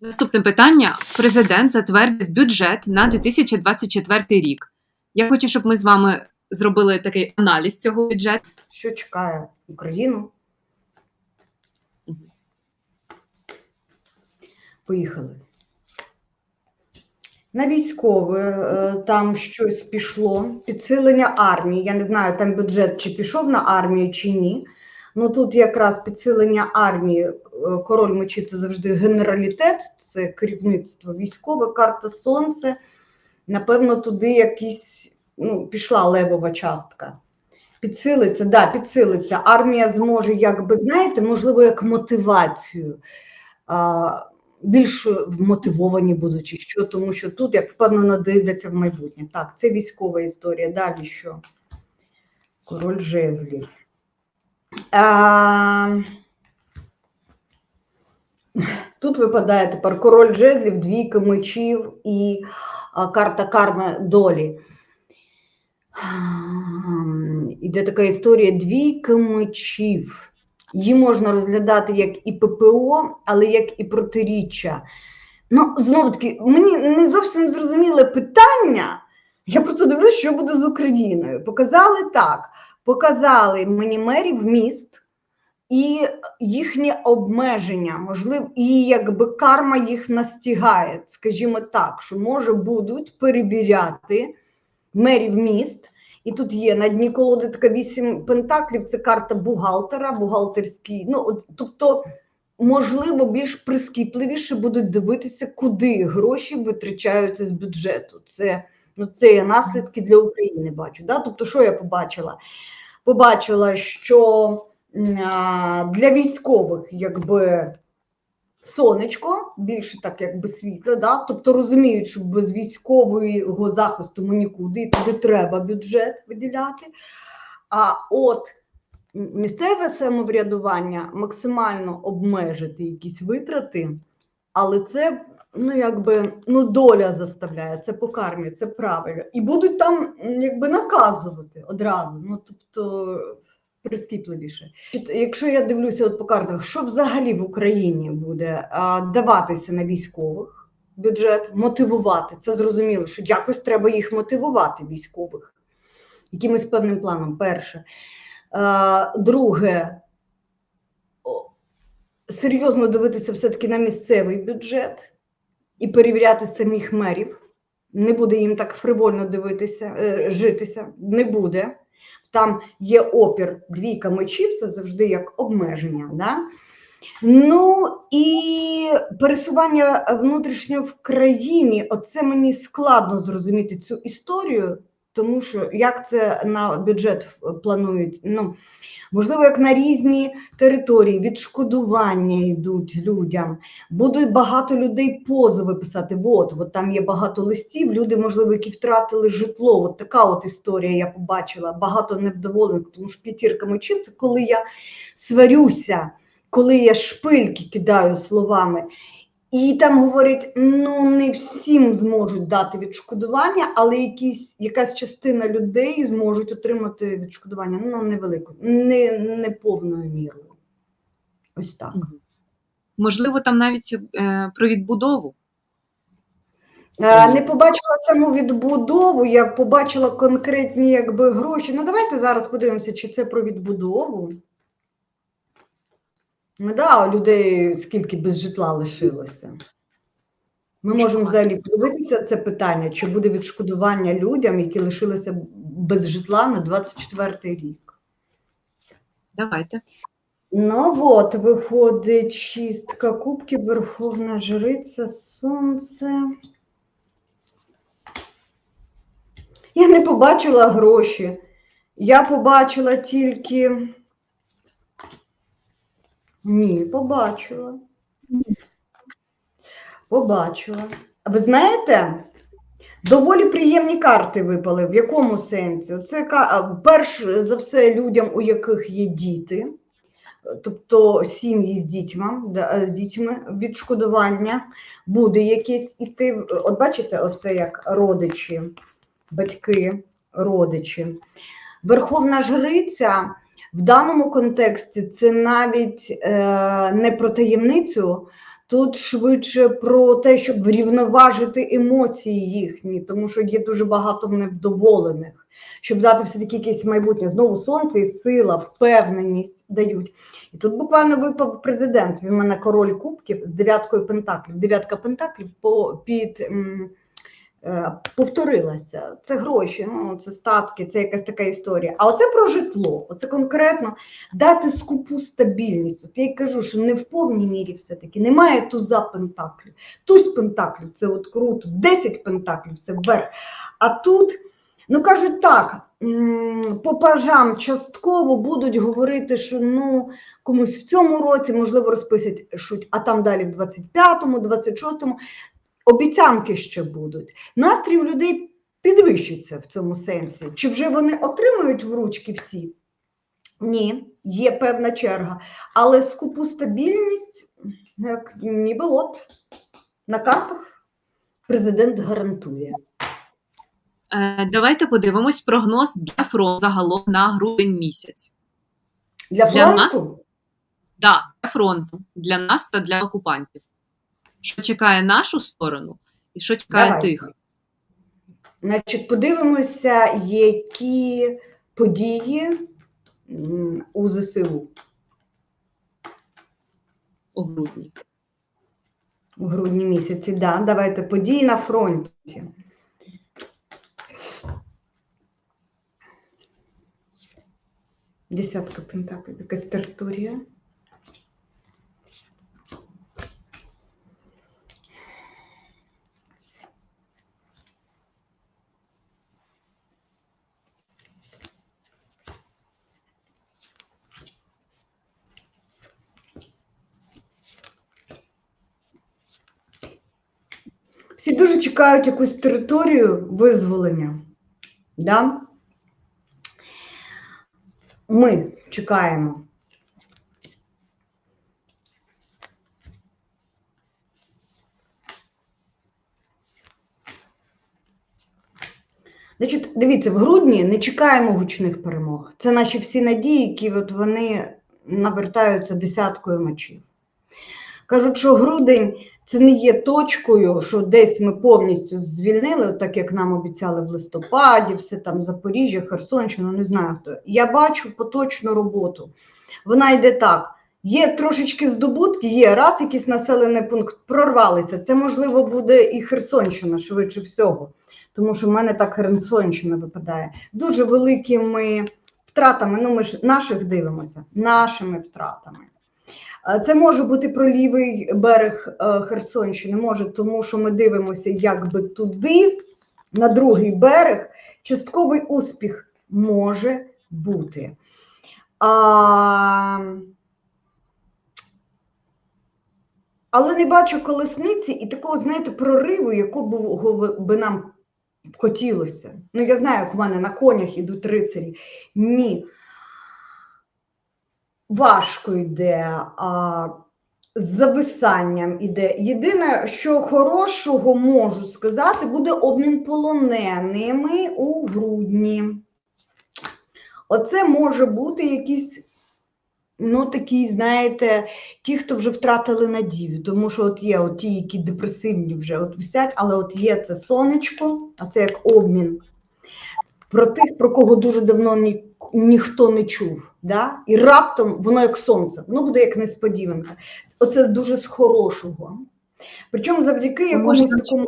Наступне питання. Президент затвердив бюджет на 2024 рік. Я хочу, щоб ми з вами зробили такий аналіз цього бюджету. що чекає Україну. Поїхали. На військове е, там щось пішло, підсилення армії. Я не знаю, там бюджет чи пішов на армію, чи ні. Ну тут якраз підсилення армії, король мечів це завжди генералітет, це керівництво військове, карта сонце. Напевно, туди якісь ну, пішла левова частка. Підсилиться, да, підсилиться. Армія зможе, якби, знаєте, можливо, як мотивацію. А, більш вмотивовані будуть, чи що, тому що тут, як впевнено, дивляться в майбутнє. Так, це військова історія. Далі що? Король жезлів. А, тут випадає тепер король жезлів, двійка мечів і карта карми долі. Іде така історія двійка мечів. Її можна розглядати як і ППО, але як і протиріччя. Ну, знову таки, мені не зовсім зрозуміле питання. Я просто дивлюсь, що буде з Україною. Показали так: показали мені мерів міст і їхнє обмеження, можливо, і якби карма їх настігає, скажімо так, що може будуть перевіряти мерів міст. І тут є на дні колоди така вісім пентаклів, це карта бухгалтера, бухгалтерський. Ну, от, тобто, можливо, більш прискіпливіше будуть дивитися, куди гроші витрачаються з бюджету. Це, ну, це є наслідки для України, бачу. Да? Тобто, що я побачила? Побачила, що для військових, якби сонечко, більше так якби світле, да? тобто розуміють, що без військового захисту ми нікуди, і туди треба бюджет виділяти. А от місцеве самоврядування максимально обмежити якісь витрати, але це ну якби ну доля заставляє, це по кармі, це правильно. І будуть там якби наказувати одразу. Ну тобто прискіпливіше. Якщо я дивлюся от по картах, що взагалі в Україні буде даватися на військових бюджет, мотивувати. Це зрозуміло, що якось треба їх мотивувати, військових, якимось певним планом. Перше. Друге, серйозно дивитися все-таки на місцевий бюджет і перевіряти самих мерів. Не буде їм так фривольно дивитися, е, житися, не буде там є опір двійка мечів, це завжди як обмеження. Да? Ну і пересування внутрішньо в країні, оце мені складно зрозуміти цю історію, тому що як це на бюджет планують? Ну, можливо, як на різні території, відшкодування йдуть людям. Будуть багато людей позови писати. От, от там є багато листів, люди, можливо, які втратили житло. От така от історія я побачила. Багато невдоволених, тому що п'ятірка мечів це коли я сварюся, коли я шпильки кидаю словами. І там говорять: ну не всім зможуть дати відшкодування, але якісь, якась частина людей зможуть отримати відшкодування. Ну, невелику, не, не повною мірою. Ось так. Можливо, там навіть е, про відбудову. Не побачила саму відбудову, я побачила конкретні якби, гроші. Ну, давайте зараз подивимося, чи це про відбудову. Ну, да, у людей скільки без житла лишилося. Ми можемо взагалі подивитися це питання, чи буде відшкодування людям, які лишилися без житла на 24 рік. Давайте. Ну от, виходить шістка кубків, Верховна Жриця, Сонце. Я не побачила гроші. Я побачила тільки. Ні, побачила. Побачила. А ви знаєте, доволі приємні карти випали. В якому сенсі? Це перш за все людям, у яких є діти, тобто сім'ї з дітьми, з дітьми відшкодування буде якесь іти. От бачите, оце як родичі, батьки, родичі. Верховна Жриця в даному контексті це навіть е, не про таємницю, Тут швидше про те, щоб врівноважити емоції їхні, тому що є дуже багато невдоволених, щоб дати все-таки якесь майбутнє. Знову сонце і сила, впевненість дають. І тут буквально випав президент. Він мене король кубків з дев'яткою пентаклів. Дев'ятка пентаклів по, під. м, Повторилася, це гроші, ну це статки, це якась така історія. А оце про житло, оце конкретно дати скупу стабільність. От я й кажу, що не в повній мірі все-таки немає туза пентаклів. Туз пентаклів це от круто, 10 пентаклів це вверх. А тут, ну кажуть так, по пажам частково будуть говорити, що ну комусь в цьому році, можливо, розписать, шуть, а там далі в 25-му, 26-му. Обіцянки ще будуть. Настрій у людей підвищиться в цьому сенсі. Чи вже вони отримують в ручки всі? Ні, є певна черга. Але скупу стабільність, як ніби от на картах президент гарантує. Е, Давайте подивимось прогноз для фронту загалом на грудень місяць. Для Для фронту нас? Да, для фронту, для нас та для окупантів. Що чекає нашу сторону, і що чекає Давайте. тих. Значить, подивимося, які події у ЗСУ у грудні. у грудні місяці. Да, давайте події на фронті. Десятка пентаклів, якась територія. Всі дуже чекають якусь територію визволення. Да? Ми чекаємо. Значить, дивіться, в грудні не чекаємо гучних перемог. Це наші всі надії, які от вони навертаються десяткою мечів. Кажуть, що грудень це не є точкою, що десь ми повністю звільнили, так як нам обіцяли в листопаді, все там Запоріжжя, Херсонщина, не знаю хто. Я бачу поточну роботу. Вона йде так. Є трошечки здобутки, є раз якийсь населений пункт прорвалися. Це можливо буде і Херсонщина швидше всього, тому що в мене так Херсонщина випадає. Дуже великими втратами. Ну, ми ж наших дивимося, нашими втратами. Е, Це може бути про лівий берег е, Херсонщини, може, тому що ми дивимося якби туди, на другий берег, частковий успіх може бути. А... Але не бачу колесниці і такого, знаєте, прориву, якого би нам хотілося. Ну, я знаю, як у мене на конях ідуть рицарі. Ні важко йде, а з зависанням іде. Єдине, що хорошого можу сказати, буде обмін полоненими у грудні. Оце може бути якийсь, ну, такий, знаєте, ті, хто вже втратили надію. Тому що от є от ті, які депресивні вже от висять, але от є це сонечко, а це як обмін. Про тих, про кого дуже давно ні, ніхто не чув. Да? І раптом воно як сонце, воно буде як несподіванка. Оце дуже з хорошого. Причому завдяки якомусь такому.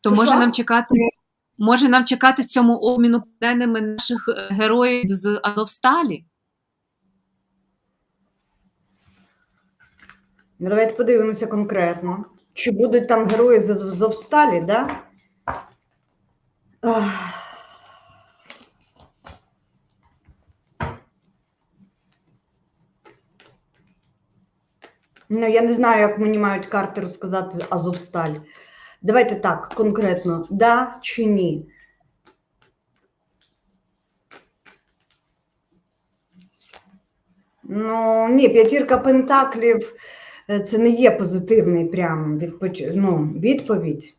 То може нам чекати, може нам чекати в цьому обміну полоненими наших е, героїв з Азовсталі? Ну, Давайте подивимося конкретно. Чи будуть там герої з Азовсталі, да? Ах. Ну, я не знаю, як мені мають карти розказати Азовсталь. Давайте так, конкретно, да чи ні? Ну, ні, п'ятірка пентаклів е, це не є позитивний прям відпоч... ну, відповідь.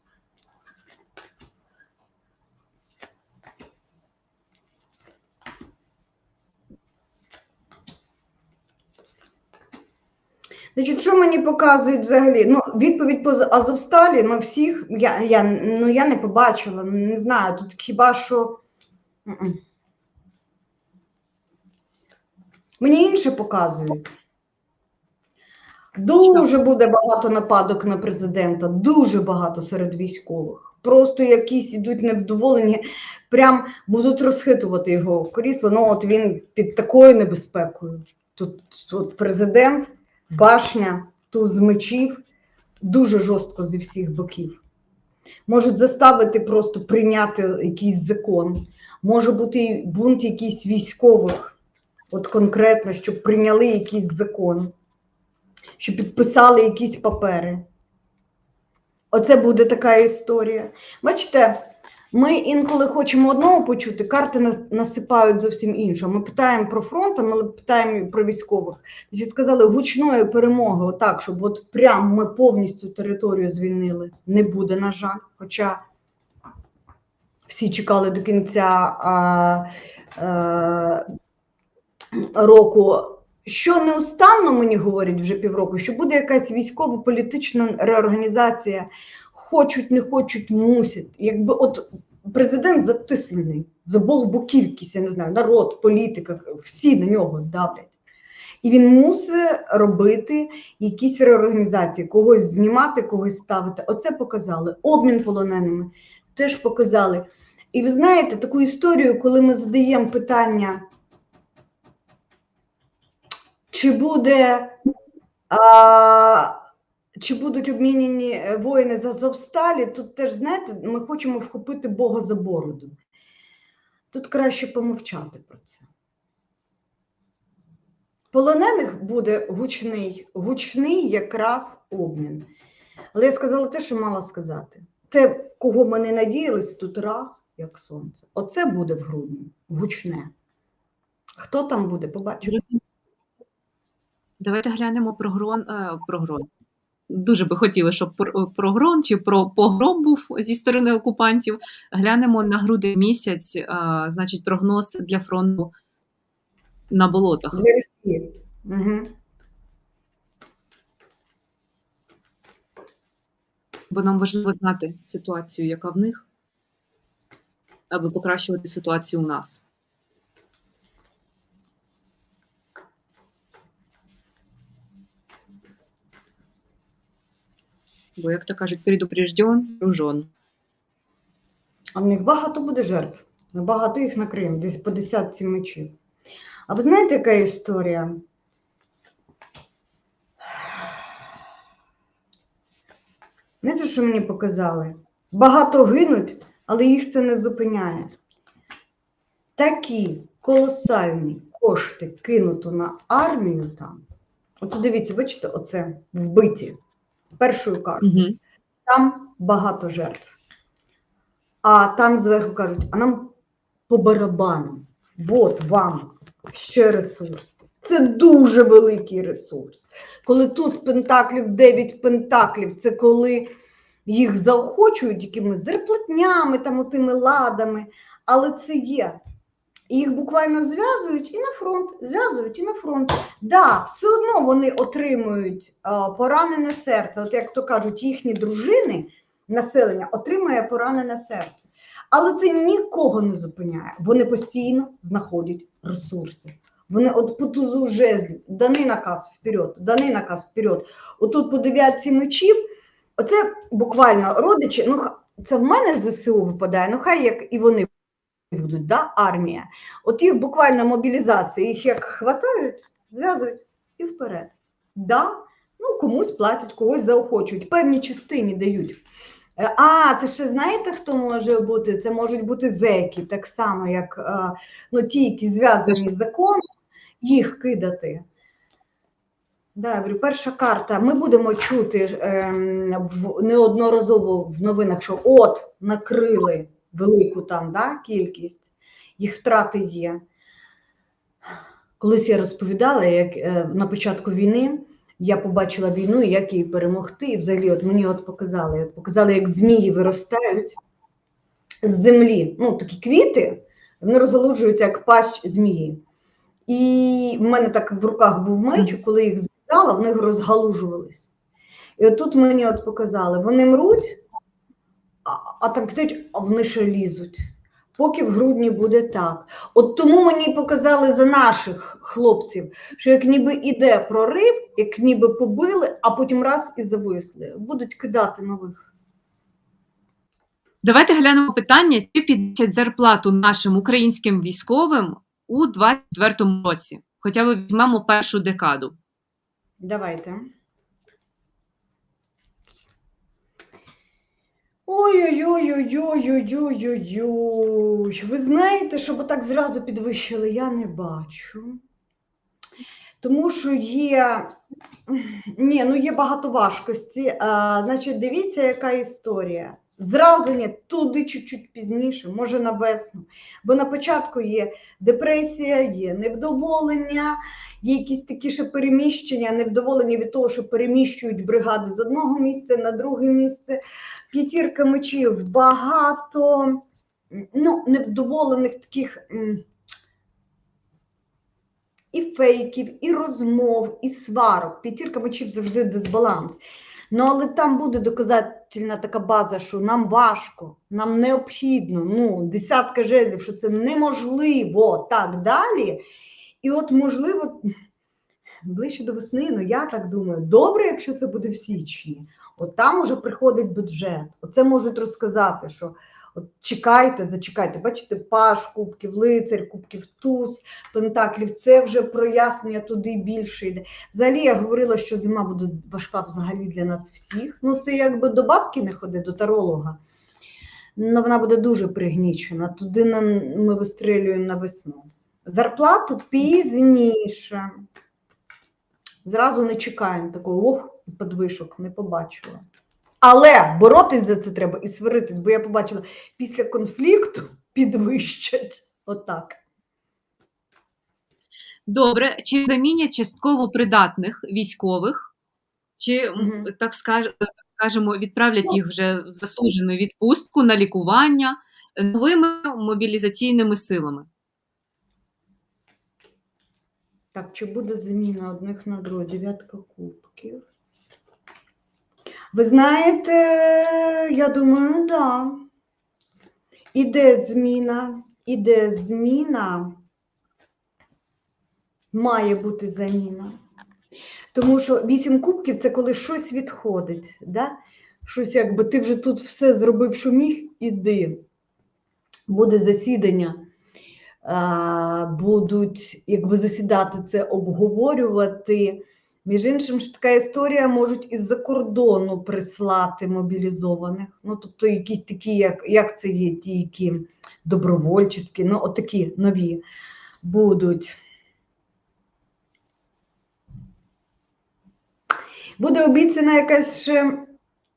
Значить, що мені показують взагалі? Ну, відповідь по Азовсталі, ну всіх я, я, ну, я не побачила, не знаю. Тут хіба що. Мені інше показують. Дуже буде багато нападок на президента, дуже багато серед військових. Просто якісь ідуть невдоволені, прям будуть розхитувати його крісло. Ну, от він під такою небезпекою. Тут, тут президент, башня, туз мечів, дуже жорстко зі всіх боків. Можуть заставити просто прийняти якийсь закон. Може бути бунт якийсь військових, от конкретно, щоб прийняли якийсь закон, щоб підписали якісь папери. Оце буде така історія. Бачите, ми інколи хочемо одного почути, карти на- насипають зовсім іншого. Ми питаємо про фронт, а ми питаємо про військових. Значить, сказали, гучної перемоги, отак, щоб от прям ми повністю територію звільнили. Не буде, на жаль. Хоча всі чекали до кінця а, а, року. Що неустанно мені говорять вже півроку, що буде якась військово-політична реорганізація, хочуть, не хочуть, мусять. Якби от президент затиснений з обох боків, якісь, я не знаю, народ, політика, всі на нього давлять. І він мусить робити якісь реорганізації, когось знімати, когось ставити. Оце показали. Обмін полоненими теж показали. І ви знаєте таку історію, коли ми задаємо питання, чи буде. А, чи будуть обмінені е, воїни з Азовсталі, тут теж, знаєте, ми хочемо вхопити Бога за бороду. Тут краще помовчати про це. Полонених буде гучний, гучний якраз обмін. Але я сказала те, що мала сказати. Те, кого ми не надіялись, тут раз, як сонце. Оце буде в грудні, гучне. Хто там буде, побачимо. Давайте глянемо про грон. Е, про грон. Дуже би хотіли, щоб про, про чи про погром був зі сторони окупантів. Глянемо на грудень місяць, е, значить, прогноз для фронту на болотах. Для Росії. Угу. Бо нам важливо знати ситуацію, яка в них, аби покращувати ситуацію у нас. Бо, як то кажуть, предупрежден, вооружен. А в них багато буде жертв. Багато їх накриємо, десь по десятці мечів. А ви знаєте, яка історія? Знаєте, що мені показали? Багато гинуть, але їх це не зупиняє. Такі колосальні кошти кинуто на армію там. Оце дивіться, бачите, оце вбиті першою картою. Угу. Там багато жертв. А там зверху кажуть, а нам по барабану. От вам ще ресурс. Це дуже великий ресурс. Коли туз пентаклів, 9 пентаклів, це коли їх заохочують якимись зарплатнями, там, тими ладами, але це є. І їх буквально зв'язують і на фронт, зв'язують і на фронт. Да, все одно вони отримують а, поранене серце. От як то кажуть, їхні дружини, населення отримує поранене серце. Але це нікого не зупиняє. Вони постійно знаходять ресурси. Вони от по тузу жезлів, даний наказ вперед, даний наказ вперед. Отут по дев'ятці мечів, оце буквально родичі, ну це в мене ЗСУ випадає, ну хай як і вони будуть, да, армія. От їх буквально мобілізація, їх як хватають, зв'язують і вперед. Да, ну комусь платять, когось заохочують, певній частині дають. Е, А, це ще знаєте, хто може бути? Це можуть бути зеки, так само, як е, ну, ті, які зв'язані з законом, їх кидати. Да, говорю, перша карта. Ми будемо чути ем, неодноразово в новинах, що от накрили велику там да, кількість, їх втрати є. Колись я розповідала, як е, на початку війни я побачила війну і як її перемогти. І взагалі, от мені от показали, от показали, як змії виростають з землі. Ну, такі квіти, вони розгалуджуються як пащ змії. І в мене так в руках був меч, коли їх зв'язали, сказала, в них розгалужувались. І отут мені от показали, вони мруть, а, там кидають, а вони ще лізуть. Поки в грудні буде так. От тому мені показали за наших хлопців, що як ніби іде прорив, як ніби побили, а потім раз і зависли. Будуть кидати нових. Давайте глянемо питання, чи підвищать зарплату нашим українським військовим у 2024 році. Хоча б візьмемо першу декаду. Давайте. Ой-ой-ой-ой-ой-ой-ой-ой. Ви знаєте, щоб так зразу підвищили, я не бачу. Тому що є. Ні, ну є багато важкості. А, значить, дивіться, яка історія. Зразу ні, туди чуть-чуть пізніше, може на весну. Бо на початку є депресія, є невдоволення, є якісь такі ще переміщення, невдоволення від того, що переміщують бригади з одного місця на друге місце. П'ятірка мечів багато ну, невдоволених таких і фейків, і розмов, і сварок. П'ятірка мечів завжди дисбаланс. Ну, але там буде доказательна така база, що нам важко, нам необхідно, ну, десятка жезлів, що це неможливо так далі. І от, можливо, ближче до весни, ну я так думаю, добре, якщо це буде в січні. От там уже приходить бюджет. Оце можуть розказати, що от чекайте, зачекайте. Бачите, паш, кубків, лицар, кубків туз, пентаклів. Це вже прояснення туди більше йде. Взагалі я говорила, що зима буде важка взагалі для нас всіх. Ну, це якби до бабки не ходи, до таролога. Ну, вона буде дуже пригнічена. Туди ми вистрілюємо на весну. Зарплату пізніше. Зразу не чекаємо такого ох, подвишок, не побачила. Але боротись за це треба і сваритись, бо я побачила, після конфлікту підвищать. Отак. Добре, чи замінять частково придатних військових, чи Мгм. так так скажемо, відправлять їх вже в заслужену відпустку на лікування новими мобілізаційними силами? Так, чи буде заміна одних на друге? Дев'ятка кубків. Ви знаєте, я думаю, да. Іде зміна, іде зміна. Має бути заміна. Тому що вісім кубків це коли щось відходить. Да? Щось якби ти вже тут все зробив, що міг, іди. Буде засідання будуть якби засідати це, обговорювати. Між іншим, ж така історія можуть із-за кордону прислати мобілізованих. Ну, тобто, якісь такі, як, як це є, ті, які добровольчі, ну, отакі нові будуть. Буде обіцяна якась ще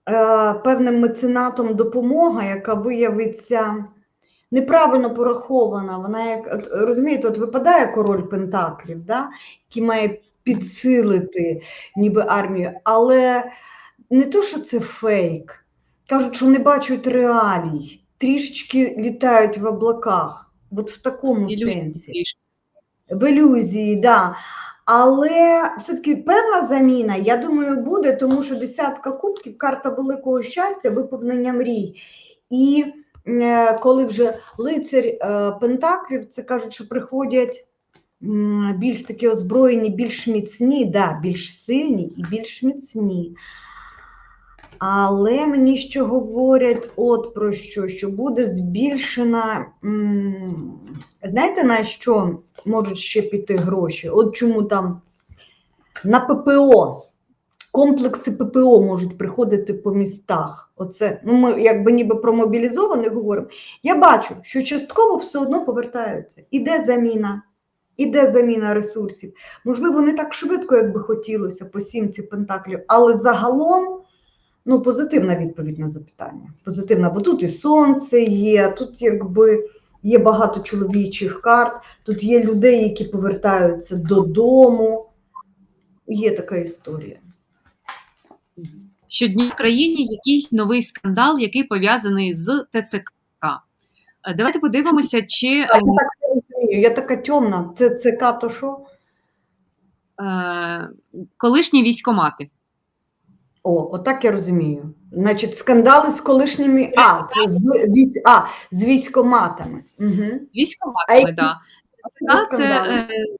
е, певним меценатом допомога, яка виявиться неправильно порахована. Вона як от, розумієте, от випадає король Пентаклів, да, який має підсилити ніби армію, але не то, що це фейк. Кажуть, що не бачать реалій, трішечки літають в облаках. От в такому Ілюзії сенсі. В ілюзії, да. Але все-таки певна заміна, я думаю, буде, тому що десятка кубків, карта великого щастя, виповнення мрій. І коли вже лицар е, Пентаклів, це кажуть, що приходять більш такі озброєні, більш міцні, да, більш сильні і більш міцні. Але мені ще говорять от про що, що буде збільшена. Знаєте, на що можуть ще піти гроші? От чому там на ППО, комплекси ППО можуть приходити по містах. Оце, ну ми якби ніби про мобілізованих говоримо. Я бачу, що частково все одно повертаються. Іде заміна, іде заміна ресурсів. Можливо, не так швидко, як би хотілося по сімці пентаклів, але загалом. Ну, позитивна відповідь на запитання. Позитивна, бо тут і сонце є, тут якби є багато чоловічих карт, тут є людей, які повертаються додому. Є така історія. Щодня в країні якийсь новий скандал, який пов'язаний з ТЦК. Е, Давайте подивимося, чи Я так розумію, я така темна. Це ЦК то що? е, колишні військомати. О, отак я розумію. Значить, скандали з колишніми. А, це з, військ... а, з військоматами. Угу. З військоматами, які да. це це скандали? е, те- е,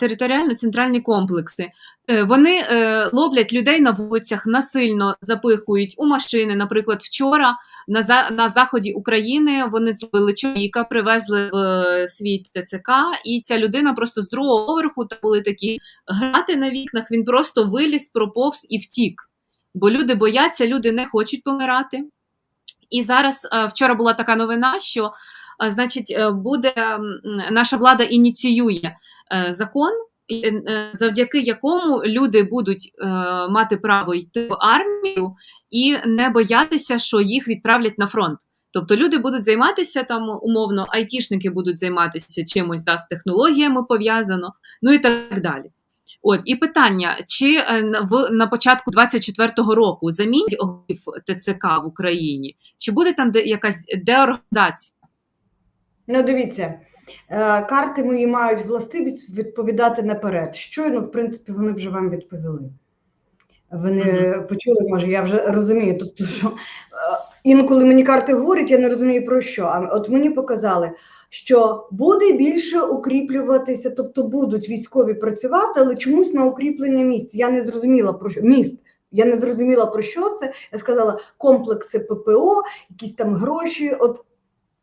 територіально-центральні комплекси. Е, Вони е, ловлять людей на вулицях, насильно запихують у машини. Наприклад, вчора на, на заході України вони зловили чоловіка, привезли в е, свій ТЦК, і ця людина просто з другого поверху там були такі грати на вікнах. Він просто виліз, проповз і втік. Бо люди бояться, люди не хочуть помирати. І зараз е, вчора була така новина, що е, значить, е, буде наша влада ініціює е, закон, е, завдяки якому люди будуть е, мати право йти в армію і не боятися, що їх відправлять на фронт. Тобто люди будуть займатися там умовно, айтішники будуть займатися чимось да, з технологіями пов'язано, ну і так далі. От і питання: чи е, в на початку 24-го року замінять голів ТЦК в Україні, чи буде там де якась деорганізація? Ну, дивіться, е, карти мої мають властивість відповідати наперед. Щойно, в принципі, вони вже вам відповіли. Ви не почули, може, я вже розумію. Тобто, що е, інколи мені карти говорять, я не розумію про що. А от мені показали, що буде більше укріплюватися, тобто будуть військові працювати, але чомусь на укріплення місць. Я не зрозуміла про що міст. Я не зрозуміла про що це. Я сказала комплекси ППО, якісь там гроші. От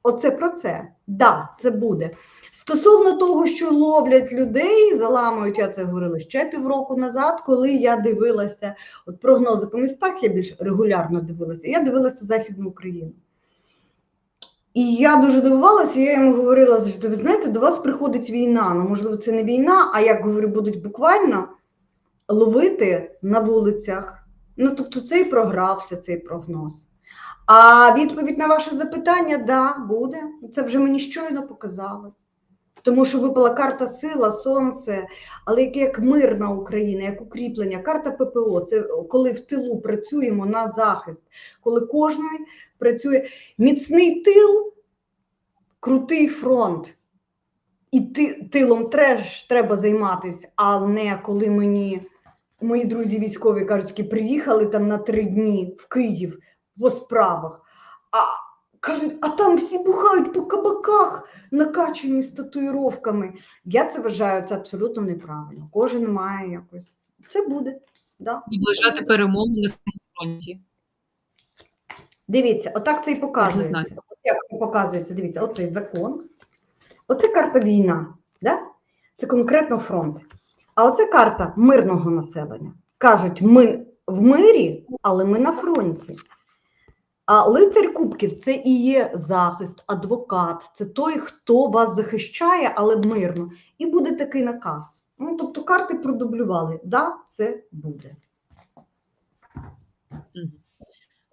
Оце про це. Да, це буде. Стосовно того, що ловлять людей, заламують, я це говорила ще півроку назад, коли я дивилася от прогнози по містах, я більш регулярно дивилася. Я дивилася Західну Україну. І я дуже дивувалася, я йому говорила, що ви знаєте, до вас приходить війна. Ну, можливо, це не війна, а як говорю, будуть буквально ловити на вулицях. Ну, тобто, це і програвся цей прогноз. А відповідь на ваше запитання да, буде. Це вже мені щойно показали. Тому що випала карта сила, сонце, але як, як мирна Україна, як укріплення, карта ППО це коли в тилу працюємо на захист, коли кожен працює міцний тил, крутий фронт. І ти, тилом треш треба займатися, а не коли мені мої друзі військові кажуть, які приїхали там на три дні в Київ по справах. А кажуть, а там всі бухають по кабаках, накачані з татуїровками. Я це вважаю це абсолютно неправильно. Кожен має якось. Це буде. Да. Наближати перемогу на фронті. Дивіться, отак це і показується. От Як це показується? Дивіться, оцей закон. Оце карта війна. Да? Це конкретно фронт. А оце карта мирного населення. Кажуть, ми в мирі, але ми на фронті. А лицар Кубків це і є захист, адвокат, це той, хто вас захищає, але мирно. І буде такий наказ. Ну, тобто карти продублювали. Да, це буде.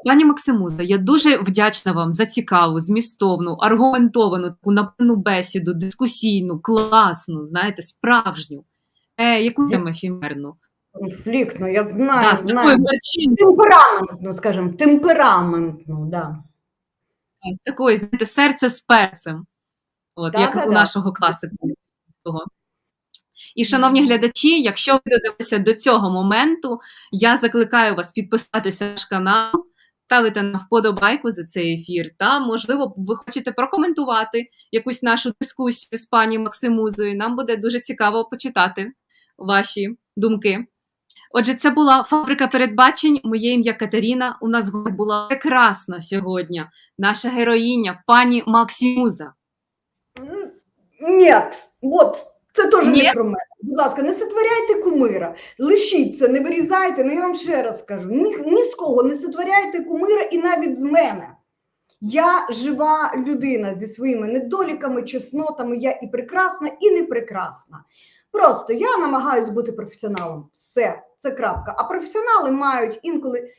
Пані Максимуза, я дуже вдячна вам за цікаву, змістовну, аргументовану, таку напевну бесіду, дискусійну, класну, знаєте, справжню, е, яку там ефемерну. Конфліктно, я знаю, Да, з знаю. гарчинкою, Темпераментно, скажімо, темпераментно, да. з такою, знаєте, серце з перцем, от, як Да-да-да. у нашого класика. І, шановні глядачі, якщо ви додивилися до цього моменту, я закликаю вас підписатися на наш канал, ставити на вподобайку за цей ефір. Та, можливо, ви хочете прокоментувати якусь нашу дискусію з пані Максимузою. Нам буде дуже цікаво почитати ваші думки. Отже, це була фабрика передбачень. Моє ім'я Катерина. У нас була прекрасна сьогодні наша героїня, пані Максимуза. Ні, от, це теж не про мене. Будь ласка, не сотворяйте кумира, лишіть це, не вирізайте, ну я вам ще раз скажу, ні, ні з кого не сотворяйте кумира і навіть з мене. Я жива людина зі своїми недоліками, чеснотами, я і прекрасна, і не прекрасна. Просто я намагаюся бути професіоналом. Все, це крапка. А професіонали мають інколи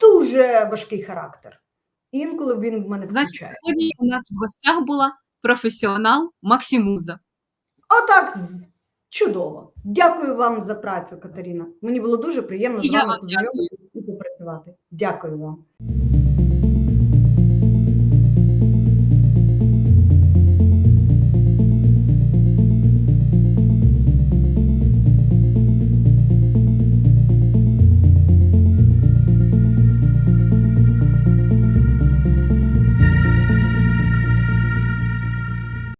дуже важкий характер. Інколи він в мене Значить, сьогодні у нас в гостях була професіонал Максимуза. Отак чудово. Дякую вам за працю, Катерина. Мені було дуже приємно І з вами вам познайомитися і попрацювати. Дякую вам.